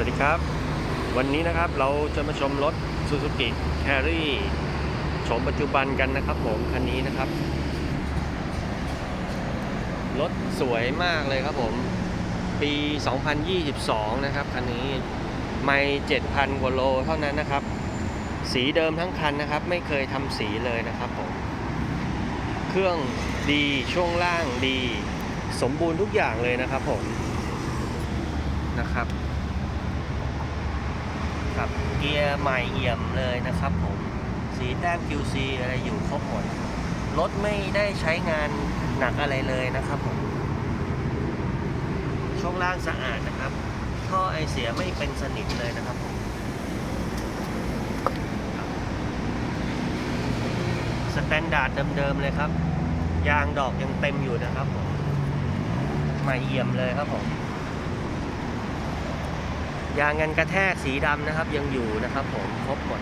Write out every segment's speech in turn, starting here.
วัสดีครับ วันนี้นะครับเราจะมาชมรถ Suzuki Carry โฉมปัจจุบันกันนะครับผมคันนี้นะครับ รถสวยมากเลยครับผม ปี 2022 นะครับคันนี้ไม่7,000กว่าโลเท่านั้นนะครับ สีเดิมทั้งคันนะครับ ไม่เคยทำสีเลยนะครับผม เครื่องดีช่วงล่างดี สมบูรณ์ทุกอย่างเลยนะครับผมนะครับ ครับเกียร์ใหม่เอี่ยมเลยนะครับผม สีแต้ม QC อะไรอยู่ครบหมด รถไม่ได้ใช้งานหนักอะไรเลยนะครับผม ช่วงล่างสะอาดนะครับ ท่อไอเสียไม่เป็นสนิทเลยนะครับผม สแตนดาร์ดเดิมๆเลยครับ ยางดอกยังเต็มอยู่นะครับผม ใหม่เอี่ยมเลยครับผม ยางกันกระแทกสีดำนะครับ ยังอยู่นะครับผมครบหมด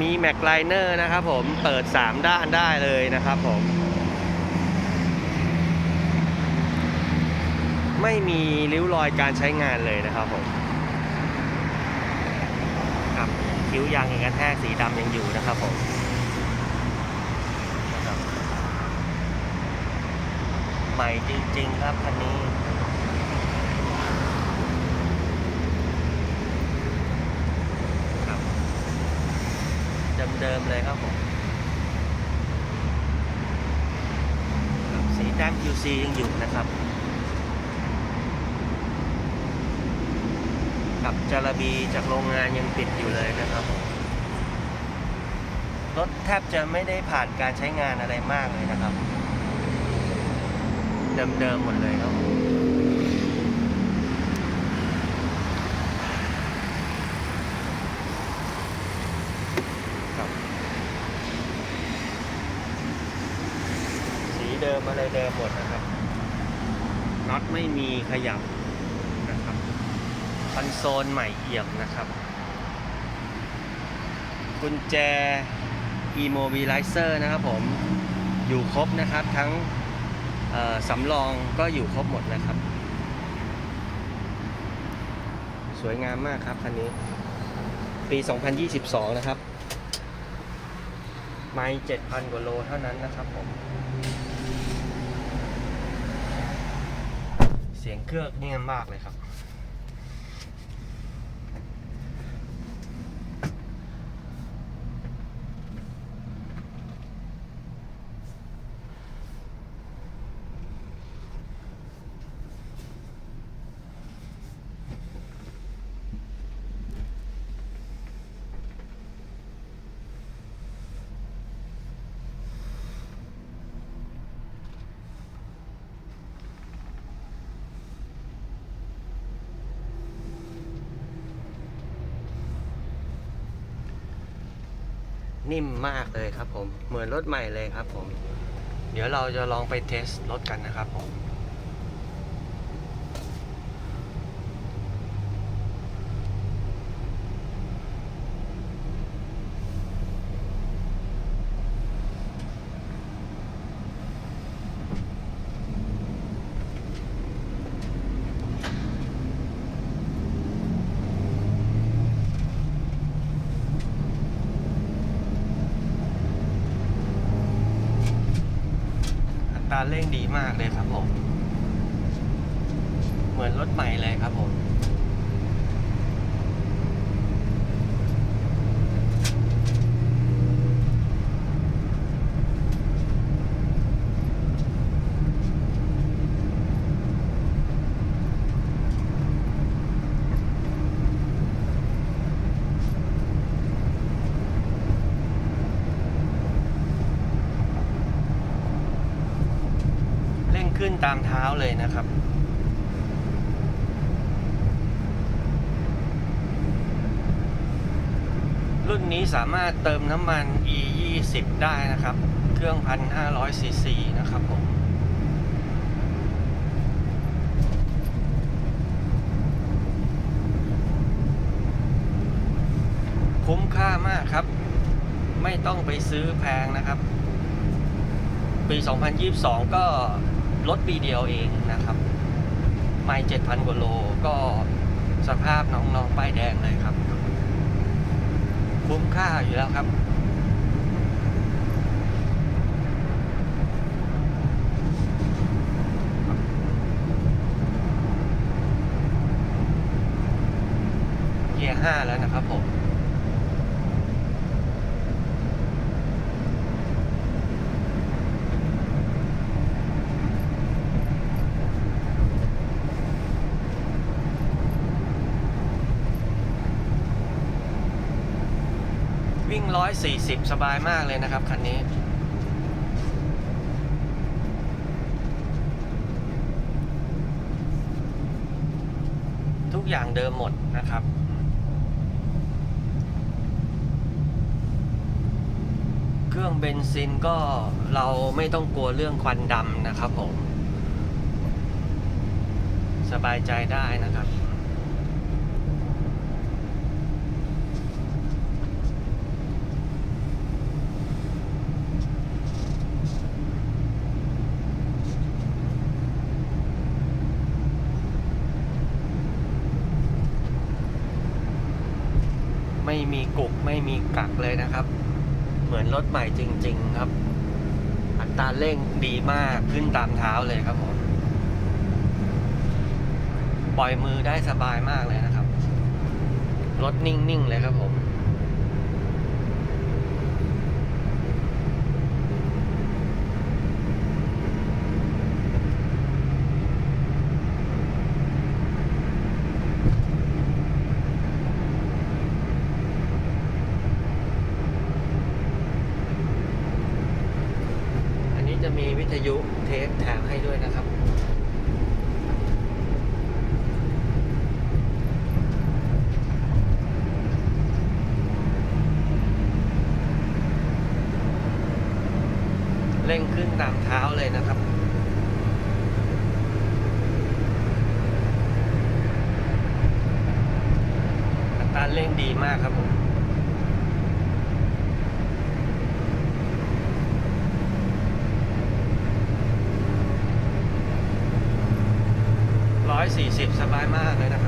มีแม็กไลเนอร์นะครับผมเปิด 3 ด้านได้เลยนะครับผม ไม่มีริ้วรอยการใช้งานเลยนะครับผมครับคิ้วยางกันกระแทกสีดำยังอยู่นะครับผมใหม่จริง ๆ ครับคันนี้ ครับ เดิมๆเลยครับผมสีแต้ม QC ยังอยู่นะครับ กับจาระบีจากโรงงานยังติดอยู่เลยนะครับผมรถแทบจะไม่ได้ผ่านการใช้งานอะไรมากเลยนะครับ เดิมๆหมดเลยครับผม ครับสีเดิมอะไรเดิมหมดนะครับน็อตไม่มี ขยับนะครับคอนโซลใหม่เอี่ยมนะครับ กุญแจ Immobilizer นะครับผมอยู่ครบนะครับทั้งสำรองก็อยู่ครบหมดนะครับ สวยงามมากครับคันนี้ ปี 2022 นะครับ ไม่เจ็ดพันกว่าโลเท่านั้นนะครับผม เสียงเครื่องเงียบมากเลยครับ นิ่มมากเลยครับผม เหมือนรถใหม่เลยครับผม เดี๋ยวเราจะลองไปเทสรถกันนะครับผม การเร่งดีมากเลยครับผม เหมือนรถใหม่เลยครับผม ตามเท้าเลยนะครับ รุ่นนี้สามารถเติมน้ำมัน e 2 0ได้นะครับ เครื่อง 1,500ซีซีนะครับผมคุ้มค่ามากครับ ไม่ต้องไปซื้อแพงนะครับ ปี 2022 ก็ ลดปีเดียวเองนะครับ ไม่เจ็ดพันกว่าโลก็สภาพน้องๆป้ายแดงเลยครับ คุ้มค่าอยู่แล้วครับ เกียร์ห้าแล้วนะครับผม วิ่ง 140 สบายมากเลยนะครับ คันนี้ ทุกอย่างเดิมหมดนะครับ เครื่องเบนซินก็เราไม่ต้องกลัวเรื่องควันดำนะครับผม สบายใจได้นะครับ ไม่มี กุกไม่มีกักเลยนะครับ เหมือนรถใหม่จริง ๆ ครับ อัตราเร่งดีมากขึ้นตามเท้าเลยครับผมปล่อยมือได้สบายมากเลยนะครับ รถนิ่ง ๆ เลยครับผม อันนี้จะมีวิท ยุเทปแถมให้ด้วยนะครับเร่งขึ้นตามเท้าเลยนะครับอัตราเร่งดีมากครับผม ร้อยสี่สิบสบายมากเลยนะครับ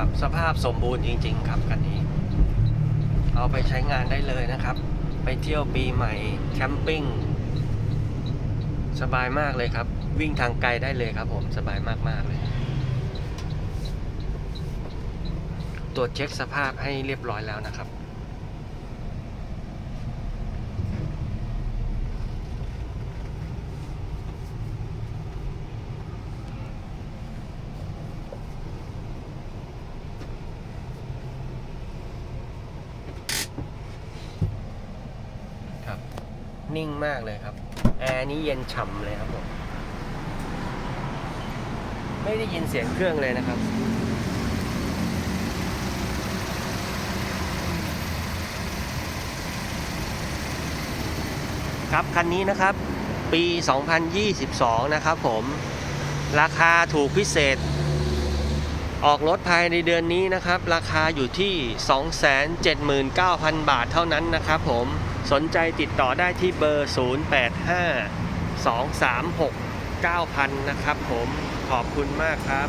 ครับ สภาพสมบูรณ์จริง ๆ ครับคันนี้ เอาไปใช้งานได้เลยนะครับ ไปเที่ยวปีใหม่แคมปิ้งสบายมากเลยครับ วิ่งทางไกลได้เลยครับผมสบายมากๆเลย ตรวจเช็คสภาพให้เรียบร้อยแล้วนะครับครับ นิ่งมากเลยครับ แอร์นี้เย็นฉ่ำเลยครับผม ไม่ได้ยินเสียงเครื่องเลยนะครับ ครับคันนี้นะครับ ปี 2022 นะครับผม ราคาถูกพิเศษ ออกรถภายในเดือนนี้นะครับ ราคาอยู่ที่ 279,000 บาทเท่านั้นนะครับผม สนใจติดต่อได้ที่เบอร์ 085 236 9000 นะครับผมขอบคุณมากครับ